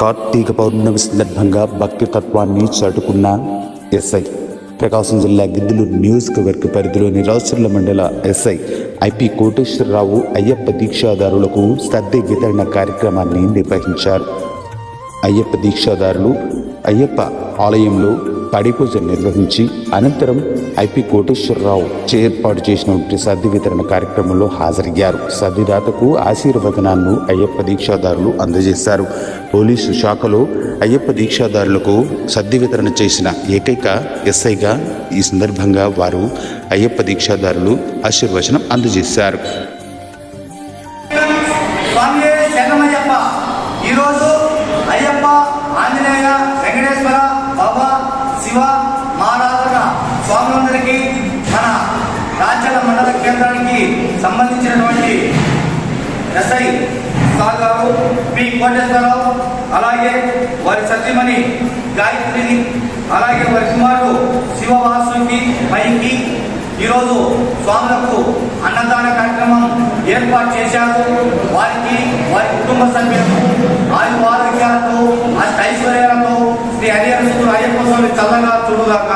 కార్తీక పౌర్ణమి సందర్భంగా భక్తి తత్వాన్ని చాటుకున్న ఎస్ఐ. ప్రకాశం జిల్లా గిద్దలూరు నియోజకవర్గ పరిధిలోని రాచర్ల మండల ఎస్ఐ ఐపి కోటేశ్వరరావు అయ్యప్ప దీక్షాదారులకు సర్ది వితరణ కార్యక్రమాన్ని నిర్వహించారు. అయ్యప్ప దీక్షాదారులు అయ్యప్ప ఆలయంలో పడిపూజ నిర్వహించి అనంతరం ఐపి కోటేశ్వరరావు ఏర్పాటు చేసినటువంటి సద్ది వితరణ కార్యక్రమంలో హాజరయ్యారు. సద్దిదాతకు ఆశీర్వదనాలను అయ్యప్ప దీక్షాదారులు అందజేశారు. పోలీసు శాఖలో అయ్యప్ప దీక్షాదారులకు సద్ది వితరణ చేసిన ఏకైక ఎస్ఐగా ఈ సందర్భంగా వారు అయ్యప్ప దీక్షాదారులు ఆశీర్వచనం అందజేశారు. ఈరోజు అయ్యప్ప ఆంజనేయ వెంకటేశ్వర మండల కేంద్రానికి సంబంధించినటువంటి ఎస్ఐ సార్ గారు పి కోటేశ్వరరావు అలాగే వారి సత్యమణి గాయత్రిని అలాగే వారి కుమారుడు శివవాసుకి పైకి ఈరోజు స్వాములకు అన్నదాన కార్యక్రమం ఏర్పాటు చేశారు. వారికి వారి కుటుంబ సభ్యులకు ఆయు ఆరోగ్యాలతో అష్ట ఐశ్వర్యాలతో శ్రీ హరిహర అయ్యప్ప స్వామి చల్లగా చూడుగాక.